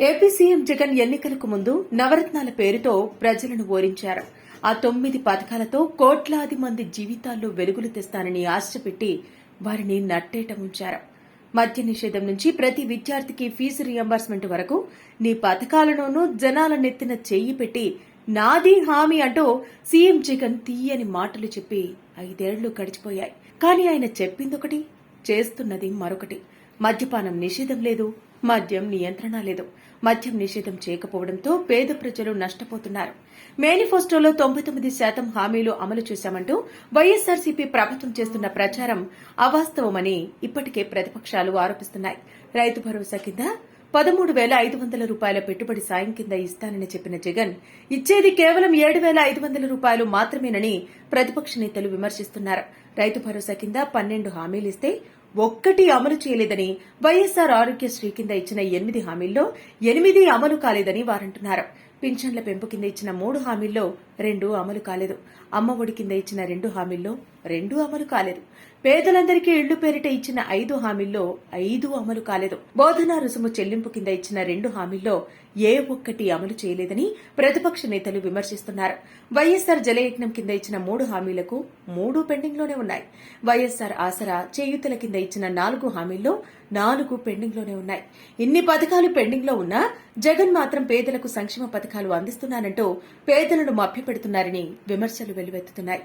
AP CM Jagan ఎన్నికలకు ముందు నవరత్నాల పేరుతో ప్రజలను ఓరించారు. ఆ తొమ్మిది పథకాలతో కోట్లాది మంది జీవితాల్లో వెలుగులు తెస్తానని ఆశపెట్టి వారిని నట్టేట ఉంచారు మద్య నిషేధం నుంచి ప్రతి విద్యార్థికి ఫీజు రియంబర్స్మెంట్ వరకు నీ పథకాలలోనూ జనాల నెత్తిన చెయ్యి పెట్టి నాది హామీ అంటూ సీఎం జగన్ తీయని మాటలు చెప్పి ఐదేళ్ళు గడిచిపోయాయి. కానీ ఆయన చెప్పిందొకటి చేస్తున్నది మరొకటి. మద్యపానం నిషేధం లేదు మద్యం నియంత్రణ లేదు. మద్యం నిషేధం చేయకపోవడంతో పేద ప్రజలు నష్టపోతున్నారు. మేనిఫెస్టోలో తొంభై తొమ్మిది శాతం హామీలు అమలు చేశామంటూ వైఎస్సార్సీపీ ప్రభుత్వం చేస్తున్న ప్రచారం అవాస్తవమని ఇప్పటికే ప్రతిపక్షాలు ఆరోపిస్తున్నాయి. రైతు భరోసా కింద పదమూడు వేల ఐదు వందల రూపాయల పెట్టుబడి సాయం కింద ఇస్తానని చెప్పిన జగన్ ఇచ్చేది కేవలం ఏడు వేల ఐదు వందల రూపాయలు మాత్రమేనని ప్రతిపక్ష నేతలు విమర్శిస్తున్నారు. రైతు భరోసా కింద పన్నెండు హామీలిస్తే ఒక్కటి అమలు చేయలేదని వైఎస్సార్ ఆరోగ్యశ్రీ కింద ఇచ్చిన ఎనిమిది హామీల్లో ఎనిమిది అమలు కాలేదని వారంటున్నారు. పింఛన్ల పెంపు కింద ఇచ్చిన మూడు హామీల్లో రెండు అమలు కాలేదు. అమ్మ ఒడి కింద ఇచ్చిన రెండు హామీల్లో రెండు అమలు కాలేదు. పేదలందరికీ ఇళ్ళు పేరిట ఇచ్చిన ఐదు హామీల్లో ఐదు అమలు కాలేదు. బోధనా రుసుము చెల్లింపు కింద ఇచ్చిన రెండు హామీల్లో ఏ ఒక్కటి అమలు చేయలేదని ప్రతిపక్ష నేతలు విమర్శిస్తున్నారు. వైఎస్సార్ జలయజ్ఞం కింద ఇచ్చిన మూడు హామీలకు మూడు పెండింగ్లోనే ఉన్నాయి. వైఎస్సార్ ఆసరా చేయూతల కింద ఇచ్చిన నాలుగు హామీల్లో నాలుగు పెండింగ్లోనే ఉన్నాయి. ఇన్ని పథకాలు పెండింగ్లో ఉన్నా జగన్ మాత్రం పేదలకు సంక్షేమ పథకాలు అందిస్తున్నానంటూ పేదలను మభ్యపెడుతున్నారని విమర్శలు వెల్లువెత్తుతున్నాయి